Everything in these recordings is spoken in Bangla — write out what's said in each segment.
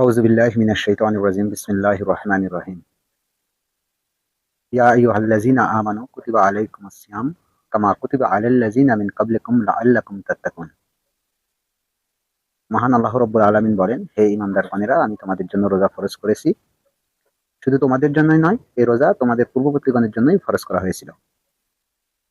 আউজুবিল্লাহ মিনা মহান আল্লাহ রব্বুল আলামিন বলেন, হে ইমানদারগণেরা আমি তোমাদের জন্য রোজা ফরজ করেছি। শুধু তোমাদের জন্যই নয়, এই রোজা তোমাদের পূর্ববর্তীগণের জন্যই ফরজ করা হয়েছিল।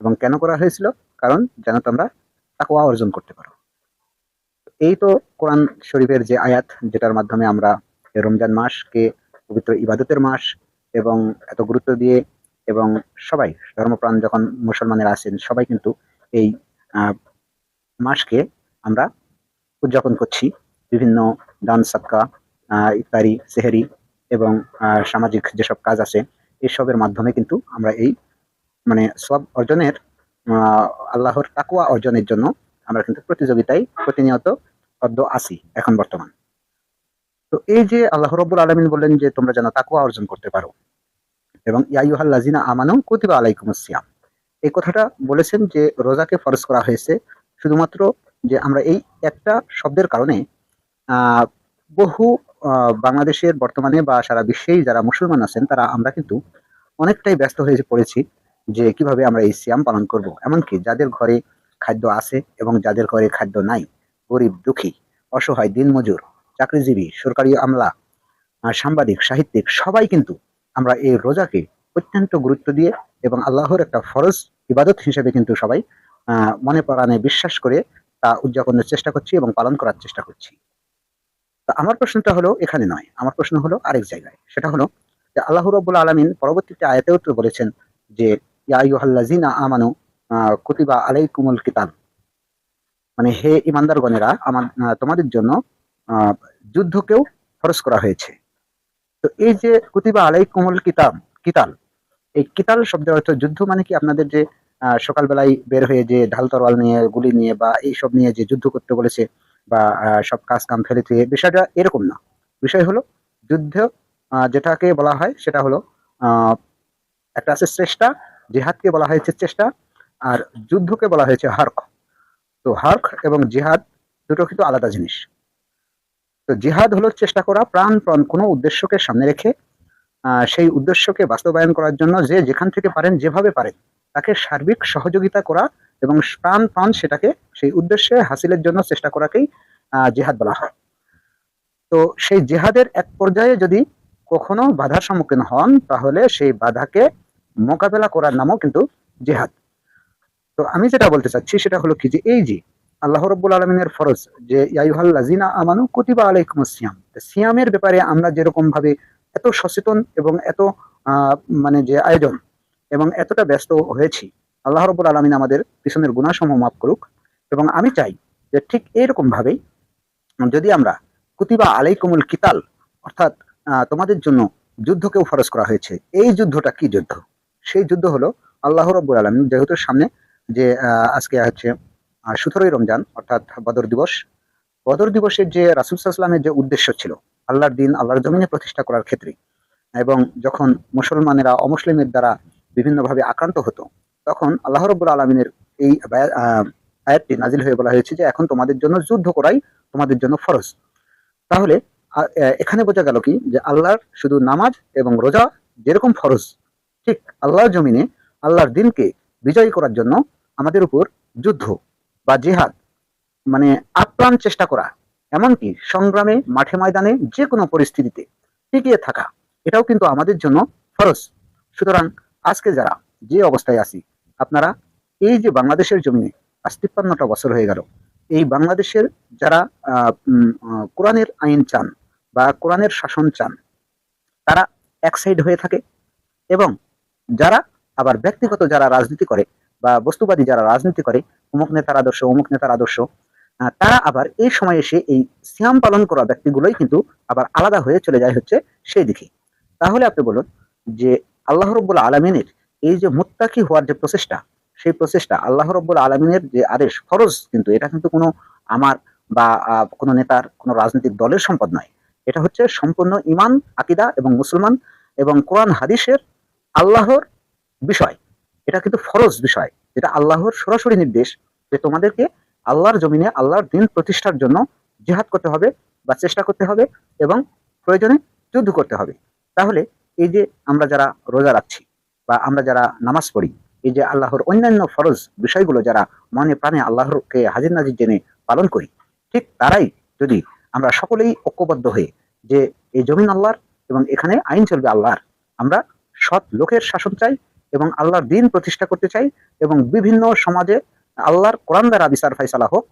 এবং কেন করা হয়েছিল? কারণ যেন তোমরা তাকে অর্জন করতে পারো। এই তো কোরআন শরীফের যে আয়াত, যেটার মাধ্যমে আমরা রমজান মাসকে, পবিত্র ইবাদতের মাস এবং এত গুরুত্ব দিয়ে এবং সবাই, ধর্মপ্রাণ যখন মুসলমানেরা আছেন, সবাই কিন্তু এই মাসকে আমরা উদযাপন করছি। বিভিন্ন দান সাক্কা ইফতারি, সেহেরি এবং সামাজিক যেসব কাজ আছে, এসবের মাধ্যমে কিন্তু আমরা এই মানে সব অর্জনের আল্লাহর তাকুয়া অর্জনের জন্য আমরা কিন্তু প্রতিযোগিতায় প্রতিনিয়ত অদ্য আসি এখন বর্তমান। তো এই যে আল্লাহ রব্বুল আলমিন বললেন যে তোমরা যেন তাকুয়া অর্জন করতে পারো। এবং ইয়াইহাল লাজিনা আমানু কুতিবা আলাইকুম সিয়াম। এই কথাটা বলেছেন যে রোজাকে ফরজ করা হয়েছে শুধুমাত্র যে আমরা এই একটা শব্দের কারণে বহু বাংলাদেশের বর্তমানে বা সারা বিশ্বেই যারা মুসলমান আছেন, তারা আমরা কিন্তু অনেকটাই ব্যস্ত হয়ে পড়েছি যে কীভাবে আমরা এই সিয়াম পালন করব। এমনকি যাদের ঘরে খাদ্য আছে এবং যাদের ঘরে খাদ্য নাই গরিব, দুঃখী, অসহায় দিনমজুর চাকরিজীবী, সরকারি আমলা সাংবাদিক, সাহিত্যিক, সবাই কিন্তু আমরা এই রোজাকে অত্যন্ত গুরুত্ব দিয়ে এবং আল্লাহর একটা ফরজ ইবাদত হিসেবে কিন্তু সবাই মনে প্রাণে বিশ্বাস করে তা উদযাপনের চেষ্টা করছি এবং পালন করার চেষ্টা করছি। তা আমার প্রশ্নটা হলো এখানে নয়, আমার প্রশ্ন হলো আরেক জায়গায়। সেটা হলো যে আল্লাহ রব্বুল আলমিন পরবর্তীতে আয়াতেও তো বলেছেন যে, ইয়া আইয়ুহাল্লাযিনা আমানু কুতিবা আলাইকুমুল কিতাব। মানে হে ইমানদারগণেরা আমার তোমাদের জন্য যুদ্ধকেও ফরজ করা হয়েছে। তো এই যে কুতিবা আলাইকুমুল কিতাব কিতাল, এই কিতাল শব্দের অর্থ যুদ্ধ মানে কি? আপনাদের যে সকালবেলায় বের হয়ে যে ঢাল তরোয়াল নিয়ে, গুলি নিয়ে বা এইসব নিয়ে যে যুদ্ধ করতে বলেছে বা সব কাজ কাম ফেলে দিয়ে বিষয়টা এরকম না। বিষয় হলো, যুদ্ধ যেটাকে বলা হয়, সেটা হলো একটা আছে চেষ্টা, জিহাদকে বলা হয়েছে চেষ্টা, আর যুদ্ধকে বলা হয়েছে হার্ক তো হার্ক এবং জিহাদ দুটো কিন্তু আলাদা জিনিস। তো জিহাদ হলো চেষ্টা করা প্রাণপণ কোনো উদ্দেশ্যকে সামনে রেখে সেই উদ্দেশ্যকে বাস্তবায়ন করার জন্য যে যেখান থেকে পারেন, যেভাবে পারেন, তাকে সার্বিক সহযোগিতা করা এবং প্রাণপণ সেটাকে, সেই উদ্দেশ্যে হাসিলের জন্য চেষ্টা করাকেই জিহাদ বলা হয়। তো সেই জেহাদের এক পর্যায়ে যদি কখনো বাধার সম্মুখীন হন, তাহলে সেই বাধাকে মোকাবেলা করার নামও কিন্তু জিহাদ। তো আমি যেটা বলতে চাচ্ছি সেটা হলো কি যে, এই যে আল্লাহ রব্বুল আলমিনের ফরজ যে ইয়াইহাল আমানু কুতিবা আলাইকুম সিয়াম সিয়ামের ব্যাপারে আমরা যেরকম ভাবে এত সচেতন এবং এত মানে যে আয়োজন এবং এতটা ব্যস্ত হয়েছি, আল্লাহ রব্বুল আলমিন আমাদের পিছনের গুণাসমূহ মাফ করুক। এবং আমি চাই যে ঠিক এইরকম ভাবেই যদি আমরা কুতিবা আলাইকুমুল কিতাল, অর্থাৎ তোমাদের জন্য যুদ্ধকেও ফরজ করা হয়েছে। এই যুদ্ধটা কি যুদ্ধ? সেই যুদ্ধ হলো আল্লাহ রব্বুল আলমিন যেহেতু সামনে যে আজকে হচ্ছে সতেরোই রমজান, অর্থাৎ বদর দিবস। বদর দিবসের যে রাসুল সাল্লামের যে উদ্দেশ্য ছিল, আল্লাহর দিন আল্লাহর জমিনে প্রতিষ্ঠা করার ক্ষেত্রে, এবং যখন মুসলমানেরা অমুসলিমের দ্বারা বিভিন্নভাবে আক্রান্ত হতো, তখন আল্লাহ রব্বুল আলমিনের এই আয়াতটি নাজিল হয়ে বলা হয়েছে যে, এখন তোমাদের জন্য যুদ্ধ করাই তোমাদের জন্য ফরজ। তাহলে এখানে বোঝা গেল কি? যে আল্লাহর শুধু নামাজ এবং রোজা যেরকম ফরজ, ঠিক আল্লাহর জমিনে আল্লাহর দিনকে বিজয়ী করার জন্য আমাদের উপর যুদ্ধ বা জেহাদ মানে আপ্রাণ চেষ্টা করা, এমনকি সংগ্রামে, মাঠে ময়দানে যে কোনো পরিস্থিতিতে টিকিয়ে থাকা, এটাও কিন্তু আমাদের জন্য ফরজ। সুতরাং আজকে যারা যে অবস্থায় আছি, আপনারা এই যে বাংলাদেশের জমিনে আজ তিপ্পান্নটা বছর হয়ে গেল, এই বাংলাদেশের যারা কোরআনের আইন চান বা কোরআনের শাসন চান, তারা এক সাইড হয়ে থাকে এবং যারা, আবার ব্যক্তিগত যারা রাজনীতি করে বা বস্তুবাদী যারা রাজনীতি করে, অমুক নেতার আদর্শ, অমুক নেতার আদর্শ তারা আবার এই সময় এসে এই সিয়াম পালন করা ব্যক্তিগুলোই কিন্তু আবার আলাদা হয়ে চলে যায় হচ্ছে সেই দিকে। তাহলে আপনি বলুন যে আল্লাহ রব্বুল আলমিনের এই যে মুত্তাকি হওয়ার যে প্রচেষ্টা, সেই প্রচেষ্টা আল্লাহ রব্বুল আলমিনের যে আদেশ, ফরজ কিন্তু এটা কিন্তু কোনো আমার বা কোনো নেতার, কোনো রাজনৈতিক দলের সম্পদ নয়। এটা হচ্ছে সম্পূর্ণ ইমান আকিদা এবং মুসলমান এবং কোরআন হাদিসের আল্লাহর বিষয়। এটা কিন্তু ফরজ বিষয়। যেটা আল্লাহর সরাসরি নির্দেশ যে তোমাদেরকে আল্লাহর জমিনে আল্লাহর দিন প্রতিষ্ঠার জন্য জিহাদ করতে হবে বা চেষ্টা করতে হবে এবং প্রয়োজনে যুদ্ধ করতে হবে। তাহলে এই যে আমরা যারা রোজা রাখছি বা আমরা যারা নামাজ পড়ি, এই যে আল্লাহর অন্যান্য ফরজ বিষয়গুলো যারা মনে প্রাণে আল্লাহরকে হাজির নাজির জেনে পালন করি, ঠিক তারাই যদি আমরা সকলেই ঐক্যবদ্ধ হয়ে যে এই জমিন আল্লাহর এবং এখানে আইন চলবে আল্লাহর, আমরা সৎ লোকের শাসন চাই এবং আল্লাহর দিন প্রতিষ্ঠা করতে চাই এবং বিভিন্ন সমাজে আল্লাহর কোরআন দ্বারা বিচার ফাইসালা হোক,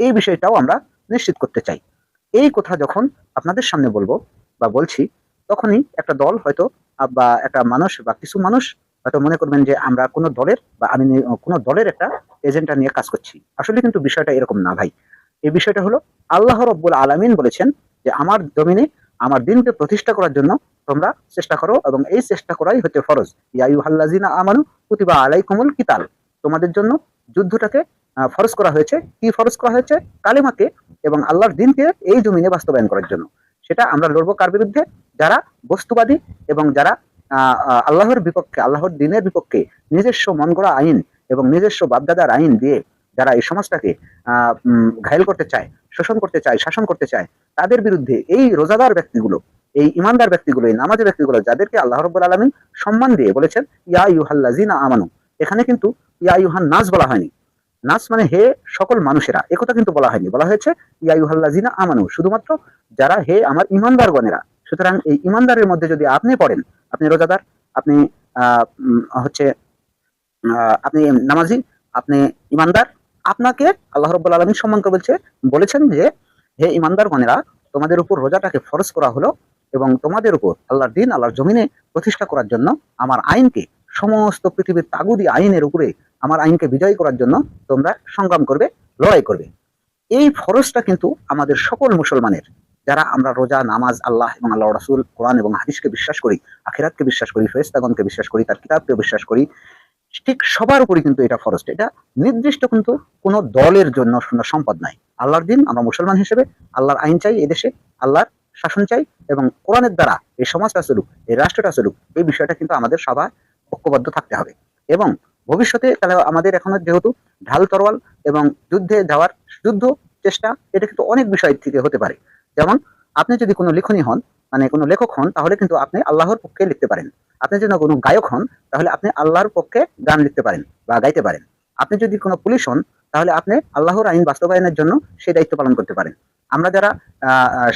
এই বিষয়টাও আমরা নিশ্চিত করতে চাই। এই কথা যখন আপনাদের সামনে বলব বা বলছি, তখনই একটা দল হয়তো বা একটা মানুষ বা কিছু মানুষ হয়তো মনে করবেন যে আমরা কোনো দলের বা আমি কোনো দলের একটা এজেন্ডা নিয়ে কাজ করছি। আসলে কিন্তু বিষয়টা এরকম না ভাই। এই বিষয়টা হলো আল্লাহ রব্বুল আলামিন বলেছেন যে, আমার জমিনে আমার দিনকে প্রতিষ্ঠা করার জন্য তোমরা চেষ্টা করো এবং এই চেষ্টা করাই হচ্ছে ফরজ। ইয়ায়ু হাল্লাজিনা আমানু কুতিবা আলাইকুমুল কিতাল। তোমাদের জন্য যুদ্ধটাকে ফরজ করা হয়েছে। কি ফরজ করা হয়েছে? কালিমাকে এবং আল্লাহর দিনকে এই জমিনে বাস্তবায়ন করার জন্য। সেটা আমরা লড়বো কার বিরুদ্ধে? যারা বস্তুবাদী এবং যারা আল্লাহর বিপক্ষে আল্লাহর দিনের বিপক্ষে নিজস্ব মন গড়া আইন এবং নিজস্ব বাপদাদার আইন দিয়ে যারা এই সমাজটাকে আহ, ঘায়েল করতে চায় শোষণ করতে চায় শাসন করতে চায় তাদের বিরুদ্ধে এই রোজাদার ব্যক্তিগুলো এই ইমানদার ব্যক্তিগুলো, এই নামাজি ব্যক্তিগুলো, যাদেরকে আল্লাহ রব্বুল আলমিন সম্মান দিয়ে বলেছেন, ইয়া ইউহাল্লাজিনা আমানু। এখানে কিন্তু ইয়া ইউহান নাস বলা হয়নি। নাস মানে হে সকল মানুষেরা একথা কিন্তু বলা হয়নি। বলা হয়েছে, ইয়া ইউহাল্লাজিনা আমানু, শুধুমাত্র যারা হে আমার ইমানদার গণেরা সুতরাং এই ইমানদারের মধ্যে যদি আপনি পড়েন, আপনি রোজাদার, আপনি হচ্ছে আপনি নামাজি, আপনি ইমানদার, আপনাকে আল্লাহ রব্বুল আলমী সম্মান করে বলছে বলেছেন যে, হে ইমানদার গণেরা তোমাদের উপর রোজাটাকে ফরজ করা হলো এবং তোমাদের উপর আল্লাহর দিন আল্লাহর জমিনে প্রতিষ্ঠা করার জন্য আমার আইনকে, সমস্ত পৃথিবীর তাগুদি আইনের উপরে আমার আইনকে বিজয় করার জন্য তোমরা সংগ্রাম করবে, লড়াই করবে। এই ফরজটা কিন্তু আমাদের সকল মুসলমানের, যারা আমরা রোজা, নামাজ, আল্লাহ এবং আল্লাহ রাসুল, কোরআন এবং হাদিসকে বিশ্বাস করি, আখিরাতকে বিশ্বাস করি ফেরেস্তাগণকে বিশ্বাস করি, তার কিতাবকে বিশ্বাস করি, ঠিক সবার উপরে কিন্তু এটা ফরজ। এটা নির্দিষ্ট কিন্তু কোনো দলের জন্য সম্পদ নাই। আল্লাহর দিন আমরা মুসলমান হিসেবে, আল্লাহর আইন চাই এদেশে, আল্লাহর শাসন চাই এবং কোরআনের দ্বারা এই সমাজটা চলুক, এই রাষ্ট্রটা চলুক, এই বিষয়টা কিন্তু আমাদের সবাই ঐক্যবদ্ধ থাকতে হবে। এবং ভবিষ্যতে তাহলে আমাদের এখনও যেহেতু ঢাল তরোয়াল এবং যুদ্ধে যাওয়ার যুদ্ধ চেষ্টা, এটা কিন্তু অনেক বিষয় থেকে হতে পারে। যেমন আপনি যদি কোনো লেখনী হন মানে কোনো লেখক হন, তাহলে কিন্তু আপনি আল্লাহর পক্ষে লিখতে পারেন। আপনি যদি কোনো গায়ক হন, তাহলে আপনি আল্লাহর পক্ষে গান লিখতে পারেন বা গাইতে পারেন। আপনি যদি কোনো পুলিশ হন, তাহলে আপনি আল্লাহর আইন বাস্তবায়নের জন্য সেই দায়িত্ব পালন করতে পারেন। আমরা যারা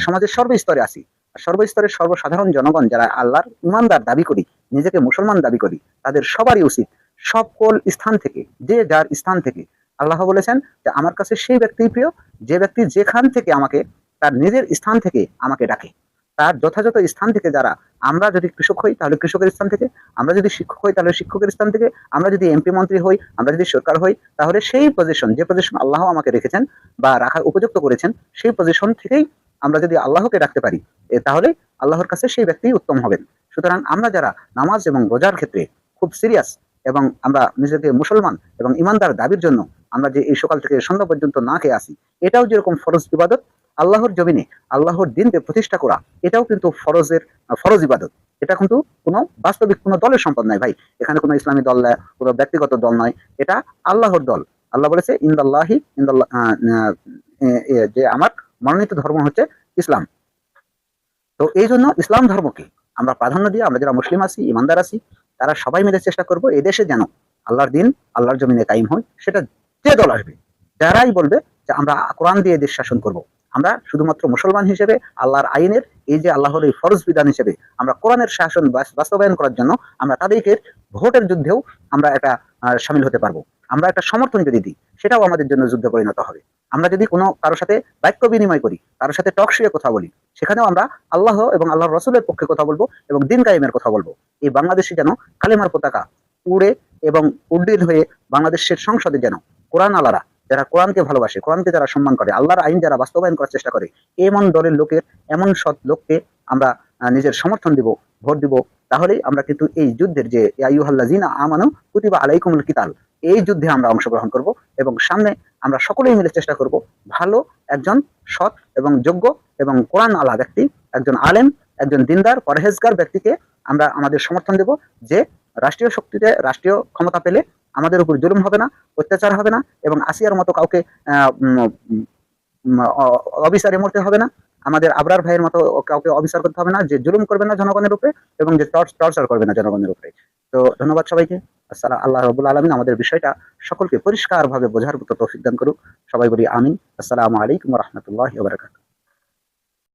সমাজের সর্বস্তরে আছি, সর্বস্তরের সর্বসাধারণ জনগণ যারা আল্লাহর ইমানদার দাবি করি, নিজেকে মুসলমান দাবি করি, তাদের সবারই উচিত সকল স্থান থেকে, যে যার স্থান থেকে, আল্লাহ বলেছেন যে আমার কাছে সেই ব্যক্তি প্রিয়, যে ব্যক্তি যেখান থেকে আমাকে, তার নিজের স্থান থেকে আমাকে ডাকে। তার যথাযথ স্থান থেকে যারা, আমরা যদি কৃষক হই, তাহলে কৃষকের স্থান থেকে। আমরা যদি শিক্ষক হই, তাহলে শিক্ষকের স্থান থেকে। আমরা যদি এমপি মন্ত্রী হই, আমরা যদি সরকার হই, তাহলে সেই পজিশন যে পজিশন আল্লাহ আমাকে রেখেছেন বা রাখার উপযুক্ত করেছেন, সেই পজিশন থেকেই আমরা যদি আল্লাহকে ডাকতে পারি তাহলে আল্লাহর কাছে সেই ব্যক্তি উত্তম হবেন। সুতরাং আমরা যারা নামাজ এবং রোজার ক্ষেত্রে খুব সিরিয়াস এবং আমরা নিজেকে মুসলমান এবং ইমানদার দাবির জন্য আমরা যে এই সকাল থেকে সন্ধ্যা পর্যন্ত না খেয়ে আসি, এটাও যেরকম ফরজ ইবাদত আল্লাহর জমিনে আল্লাহর দিনকে প্রতিষ্ঠা করা, এটাও কিন্তু ফরজের, ফরজ ইবাদত। এটা কিন্তু কোনো বাস্তবিক, কোনো দলের সম্পদ নয় ভাই। এখানে কোনো ইসলামী দল নয়, কোনো ব্যক্তিগত দল নয়। এটা আল্লাহর দল। আল্লাহ বলেছে, ইন্দাল্লাহি ইন্দাল্লাহ যে আমার মনোনীত ধর্ম হচ্ছে ইসলাম। তো এই জন্য ইসলাম ধর্মকে আমরা প্রাধান্য দিয়ে, আমরা যারা মুসলিম আছি, ইমানদার আছি, তারা সবাই মিলে চেষ্টা করব এদেশে যেন আল্লাহর দিন, আল্লাহর জমিনে কায়েম হয়, সেটা যে দল আসবে, যারাই বলবে যে আমরা কোরআন দিয়ে দেশ শাসন করব। আমরা শুধুমাত্র মুসলমান হিসেবে আল্লাহর আইনের, এই যে আল্লাহর এই ফরজ বিধান হিসেবে আমরা কোরআনের শাসন বাস্তবায়ন করার জন্য আমরা তাদেরকে ভোটের যুদ্ধেও আমরা একটা সামিল হতে পারব। আমরা একটা সমর্থন যদি দিই, সেটাও আমাদের জন্য যুদ্ধে পরিণত হবে। আমরা যদি কোনো কারোর সাথে বাক্য বিনিময় করি কারোর সাথে টক শুয়ে কথা বলি, সেখানেও আমরা আল্লাহ এবং আল্লাহর রসুলের পক্ষে কথা বলব এবং দিন কায়েমের কথা বলব। এই বাংলাদেশে যেন কালেমার পতাকা উড়ে এবং উড্ডীন হয়ে বাংলাদেশের সংসদে যেন কোরআন আলারা যারা কোরআনকে ভালোবাসে, কোরআনকে যারা সম্মান করে, আল্লাহর আইন যারা বাস্তবায়ন করার চেষ্টা করে, এমন দলের লোকের এমন সৎ লোককে আমরা নিজের সমর্থন দিব, ভোট দিব, তাহলেই আমরা কিন্তু এই যুদ্ধের যে জিনা আমানু কুতিবা আলাইকুমুল কিতাল, এই যুদ্ধে আমরা অংশগ্রহণ করব এবং সামনে আমরা সকলেই মিলে চেষ্টা করব ভালো একজন সৎ এবং যোগ্য এবং কোরআন আলা ব্যক্তি, একজন আলেম, একজন দিনদার, পরহেজগার ব্যক্তিকে আমরা আমাদের সমর্থন দেব যে রাষ্ট্রীয় শক্তিতে, রাষ্ট্রীয় ক্ষমতা পেলে আমাদের উপর জুলুম হবে না, অত্যাচার হবে না এবং আসিয়ার মতো কাউকে অবিচারে মরতে হবে না। আমাদের আবরার ভাইয়ের মতো কাউকে অবিচার করতে হবে না, যে জুলুম করবে না জনগণের উপরে এবং যে টর্চার করবে না জনগণের উপরে। তো ধন্যবাদ সবাইকে। আসসালাম আল্লাহ রবুল আলমিন আমাদের বিষয়টা সকলকে পরিষ্কারভাবে বোঝার মতো তৌফিক দান করুক। সবাই বলি আমিন। আসসালামু আলাইকুম রহমতুল্লাহ বারাকাতুহু।